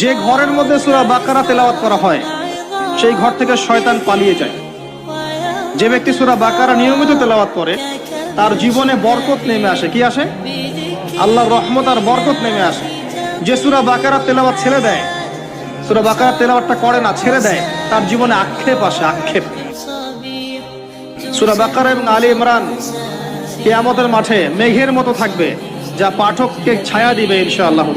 যে ঘরের মধ্যে সুরা বাকারা তেলাওয়াত করা হয়, সেই ঘর থেকে শয়তান পালিয়ে যায়। যে ব্যক্তি সুরা বাকারা নিয়মিত তেলাওয়াত করে, তার জীবনে বরকত নেমে আসে। কি আসে? আল্লাহ রহমত আর বরকত নেমে আসে। যে সুরা বাকারা তেলাওয়াত ছেড়ে দেয়, সুরা বাকারা তেলাওয়াতটা করে না, ছেড়ে দেয়, তার জীবনে আক্ষেপ আসে, আক্ষেপ। সুরা বাকারা এবং আলী ইমরান কেয়ামতের মাঠে মেঘের মতো থাকবে, যা পাঠককে ছায়া দিবে ইনশাআল্লাহ।